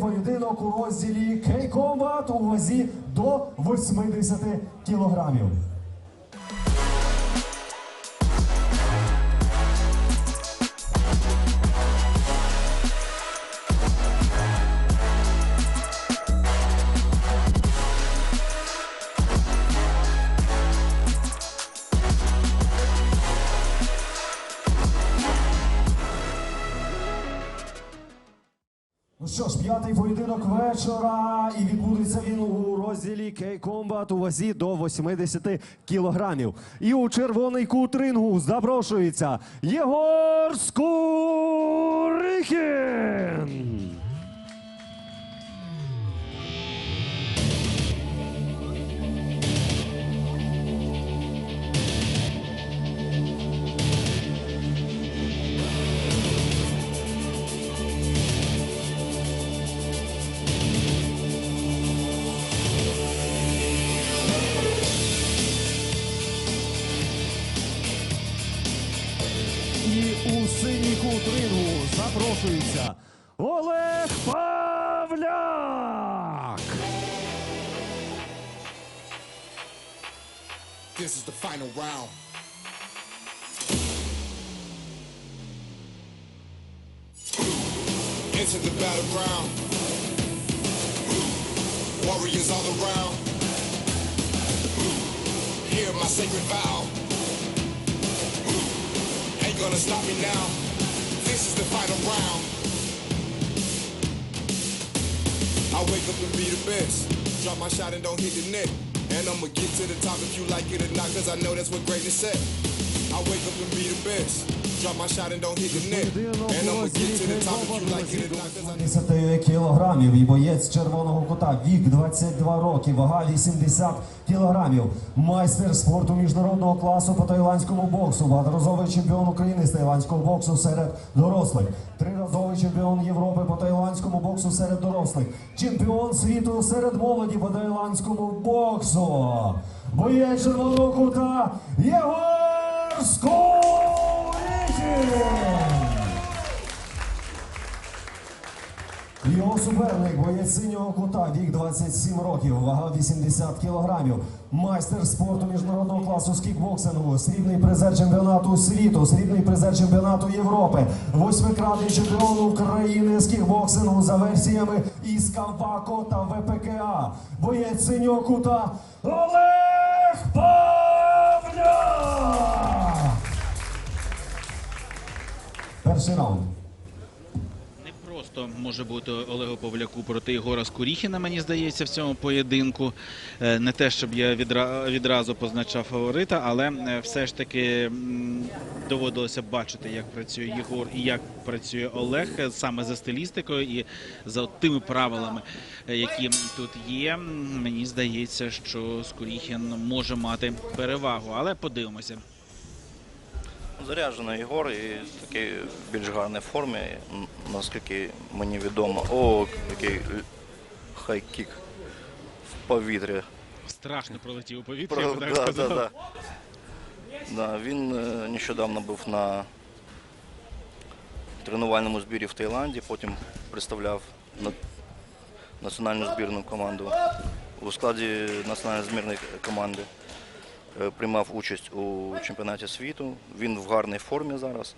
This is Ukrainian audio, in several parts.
поєдинок у розділі K-Combat у вазі до 80 кілограмів. Ну що ж, п'ятий поєдинок вечора, і відбудеться він у розділі Кей-Комбат у вазі до 80 кілограмів. І у червоний кут рингу запрошується Єгор Скурихін. This is the final round. Enter the battleground. Warriors all around. Hear my sacred vow. Ain't gonna stop me now. This is the final round. I wake up and be the best. Drop my shot and don't hit the net. And I'ma get to the top if you like it or not, cause I know that's what greatness said. I wake up and be the best. Drop my shot and don't hit the net. And I'ma get to the top if you like it or до not, cause I 80 кілограмів. І боєць червоного кута вік 22 роки, вага 80 кілограмів. Майстер спорту міжнародного класу по тайландському боксу, багаторазовий чемпіон України з тайландського боксу серед дорослих, триразовий чемпіон Європи по тайландському боксу серед дорослих, чемпіон світу серед молоді по тайландському боксу. Боєць червоного кута Єгор Скоріхін! Його суперник, боєць синього кута, вік 27 років, вага 80 кілограмів. Майстер спорту міжнародного класу з кікбоксингу, срібний призер чемпіонату світу, срібний призер чемпіонату Європи, восьмикратний чемпіон України з кікбоксингу за версіями із Кавако та ВПКА. Боєць синього кута Олег Павляк! Перший раунд. Просто може бути Олегу Павляку проти Єгора Скуріхіна, мені здається, в цьому поєдинку. Е, Не те, щоб я відразу позначав фаворита, але е, все ж таки доводилося бачити, як працює Єгор і як працює Олег е, саме за стилістикою і за тими правилами, які тут є. Мені здається, що Скуріхін може мати перевагу, але подивимося. Заряджений Єгор і такий більш гарній формі, наскільки мені відомо. О, який хайкік в повітрі. Страшно пролетів у повітря, Про- я так да, да, да. Да, він е, нещодавно був на тренувальному збірі в Таїланді, потім представляв на- національну збірну команду. У складі національної збірної команди приймав участь у чемпіонаті світу. Він в гарній формі зараз.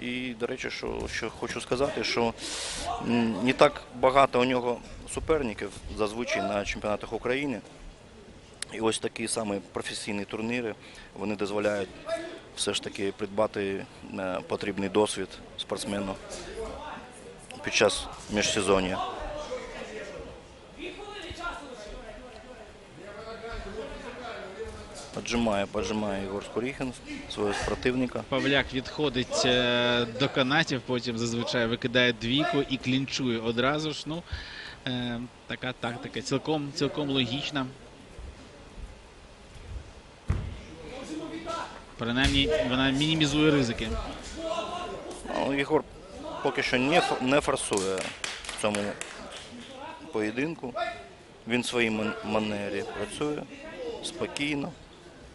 І, до речі, що, що хочу сказати, що не так багато у нього суперників зазвичай на чемпіонатах України. І ось такі саме професійні турніри вони дозволяють все ж таки придбати е, потрібний досвід спортсмену під час міжсезоння. Поджимає, поджимає Ігор Скоріхін свого противника. Павляк відходить е, до канатів, потім зазвичай викидає двійку і клінчує одразу ж. Ну, е, така тактика цілком, цілком логічна. Принаймні, вона мінімізує ризики. Ну, Єгор поки що не, не форсує в цьому поєдинку. Він в своїй манері працює спокійно.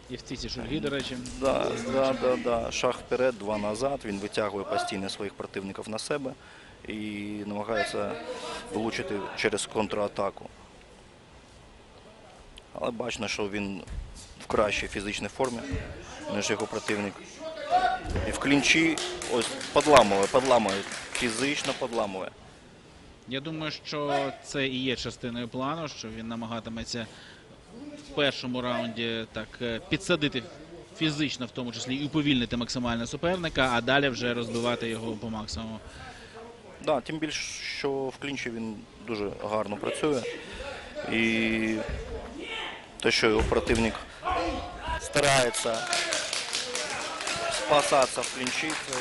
І в ці шульги, до речі. Да, да, да, да. Шаг вперед, два назад. Він витягує постійно своїх противників на себе і намагається влучити через контратаку. Але бачно, що він в кращій фізичній формі, ніж його противник. І в клінчі ось подламує, подламує, фізично подламує. Я думаю, що це і є частиною плану, що він намагатиметься першому раунді так е, підсадити фізично, в тому числі і уповільнити максимально суперника, а далі вже розбивати його по максимуму. Да, тим більше, що в клінчі він дуже гарно працює. І те, що його противник старається спасатися в клінчі, це,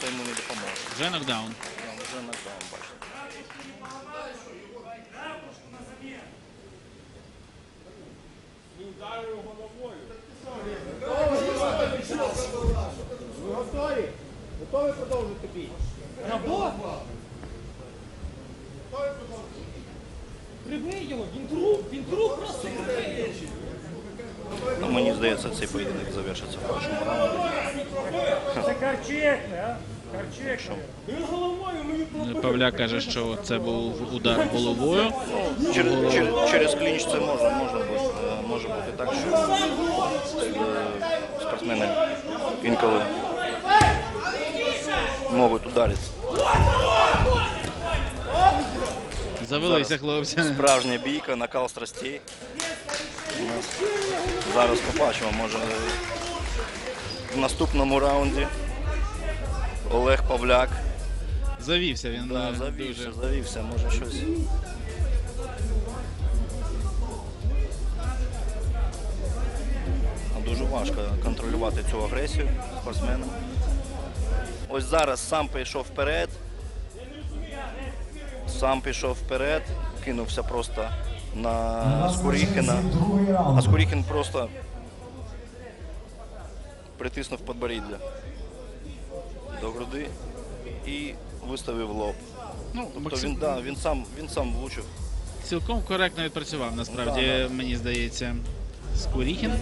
це йому не допоможе. Вже нокдаун. Вже нокдаун, бачите. Готові? Готові продовжити бій? Работа! Прибий його, він труп, він труп просто прибий. Ну, мені здається, цей поєдинок завершиться в першому раунді. Це карчекне, а? Він головою каже, що це був удар головою. Через, через, через клінч це може, може, бути, е, може бути так, що е, спортсмени інколи можуть ударити. Завелися хлопці. Справжня бійка, накал страстей. Зараз побачимо, може в наступному раунді Олег Павляк Завівся він да, завівся, дуже. завівся, може щось. Дуже важко контролювати цю агресію спортсмена. Ось зараз сам пішов вперед. Сам пішов вперед, кинувся просто на Скуріхіна. Другий А раунд. Просто притиснув підборіддя до груди і виставив лоб. Ну, Тобто Максим він, да, він, сам, він сам влучив. цілком коректно відпрацював, насправді, Да, мені здається. Скуріхін.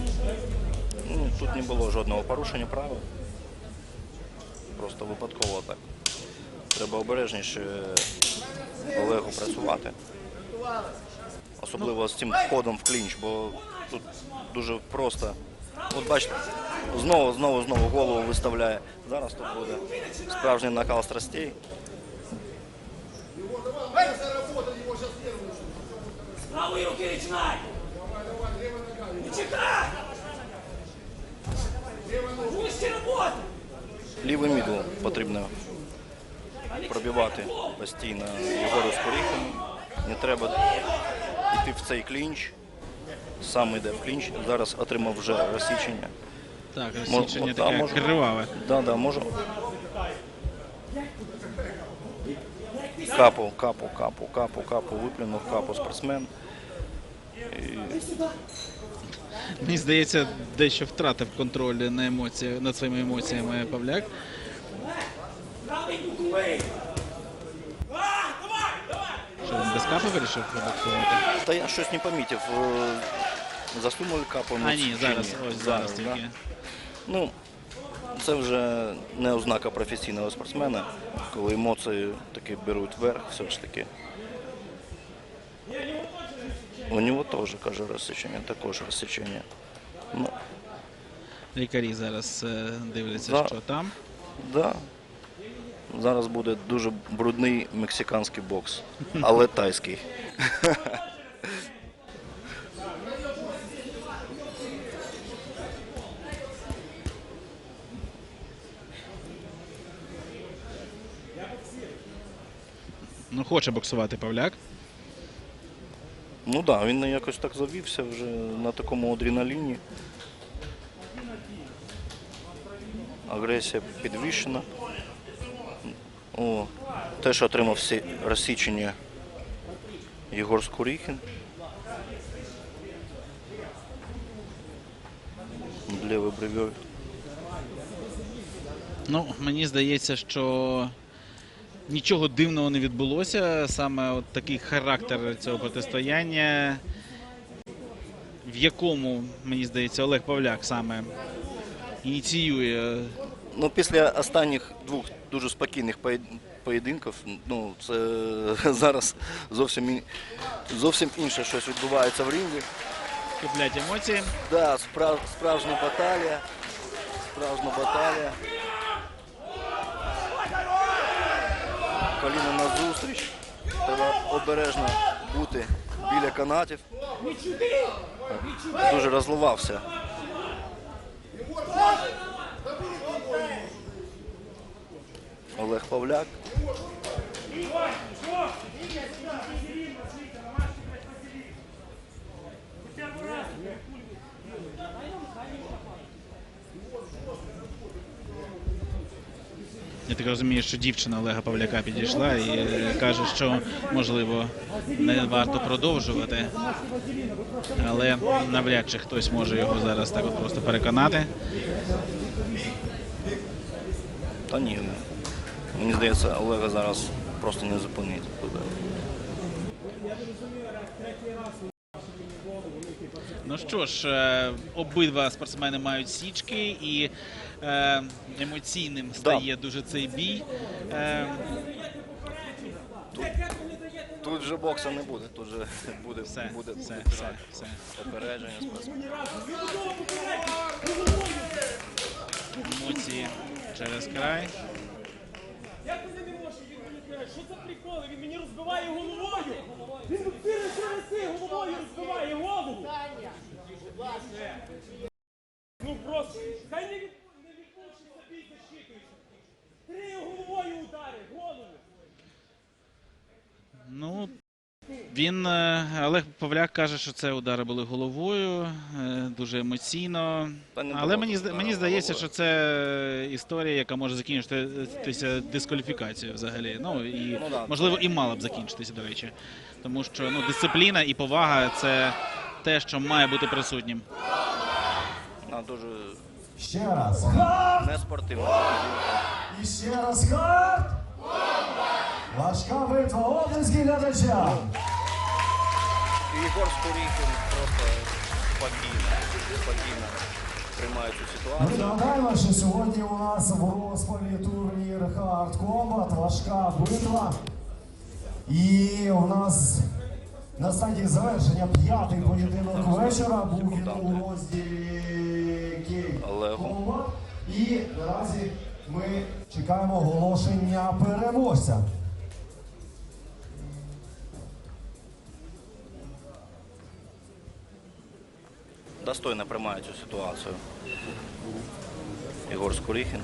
Ну, тут не було жодного порушення правил. Просто випадково так. Треба обережніше Олегу працювати. Особливо з цим входом в клінч, бо тут дуже просто. От бачите, знову, знову, знову голову виставляє. Зараз тут буде справжній накал страстей. Правої руки починай! Не чекай! Пусти роботу! Лівий мідл потрібно пробивати постійно Єгору Скоріхину. Не треба йти в цей клінч. Сам йде в клінч. Зараз отримав вже розсічення. Так, розсічення да, таке може. криваве. Да, да, може. Капу, капу, капу, капу, капу, виплюнув капу спортсмен. Мені здається, дещо втратив контроль на емоції, над своїми емоціями Павляк. Що він без капи вирішив пробоксувати? Та я щось не помітив. е, Засунули капу. ну, А ні, зараз, ні? ось зараз да. тільки. Ну, це вже не ознака професійного спортсмена, коли емоції таки беруть верх, все ж таки. У нього теж, каже, розсічення, також розсічення. Ну, Лікарі зараз е, дивляться, Да. що там. да. Зараз буде дуже брудний мексиканський бокс, але тайський. Ну, хоче боксувати Павляк. Ну так, да, він якось так завівся вже на такому адреналіні. Агресія підвищена. О, теж отримав всі розсічення Єгор Скуріхін. Лівий бровьою. Ну, мені здається, що нічого дивного не відбулося. Саме от такий характер цього протистояння, в якому, мені здається, Олег Павляк саме ініціює. Ну, після останніх двох дуже спокійних поєдинків. Ну, це зараз зовсім, зовсім інше щось відбувається в ринзі. Киплять емоції. Да, справ, справжня баталія. Справжня баталія. Коліна на зустріч. Треба обережно бути біля канатів. Дуже розливався. Олег Павляк. Я так розумію, що дівчина Олега Павляка підійшла і е, каже, що можливо не варто продовжувати. Але навряд чи хтось може його зараз так от просто переконати. Та ні. Мені здається, Олега зараз просто не зупинить. Ну що ж, е, обидва спортсмени мають січки і е, емоційним стає дуже цей бій. Е, Тут вже бокса не буде, тут вже буде, все, буде, все, буде все, все. опередження спортсмена. Емоції через край. Як вони не каже, що це приколи? Він мені розбиває головою. Він чотири рази головою розбиває голову. Ну просто, хай не від не відпущиться бій защитується. Три головою удари, голову. Ну, він е, Олег Павляк каже, що це удари були головою, е, дуже емоційно. Але мені, мені здається, що це історія, яка може закінчитися дискваліфікацією взагалі. Ну і Ну, можливо і мала б закінчитися, до речі. Тому що ну, дисципліна і повага це те, що має бути присутнім. Вона дуже Ще раз. Хард! не спортивна. І ще раз хард! Важка битва облески глядачам. І Ігор Скоріхін просто спокійно, спокійно приймає цю Ми ситуацію. нагадаємо, що сьогодні у нас в розпалі турнір Hard Combat, важка битва. І у нас на стадії завершення п'ятий поєдинок вечора був він у розділі Олегу. І наразі ми чекаємо оголошення переможця. Достойно приймає цю ситуацію. Ігор Скоріхін.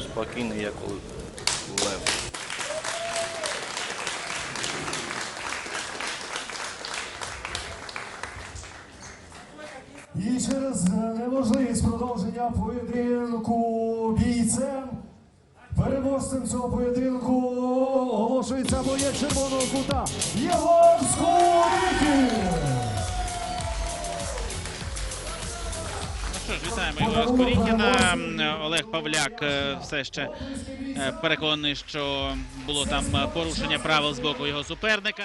Спокійний, як лев. І через неможливість продовження поєдинку бійцем. Переможцем цього поєдинку оголошується боєць червоного кута Єгор Скорикін. Ну що ж, вітаємо Ігоря Скорікіна. Олег Павляк е, все ще е, переконаний, що було там е, порушення правил з боку його суперника.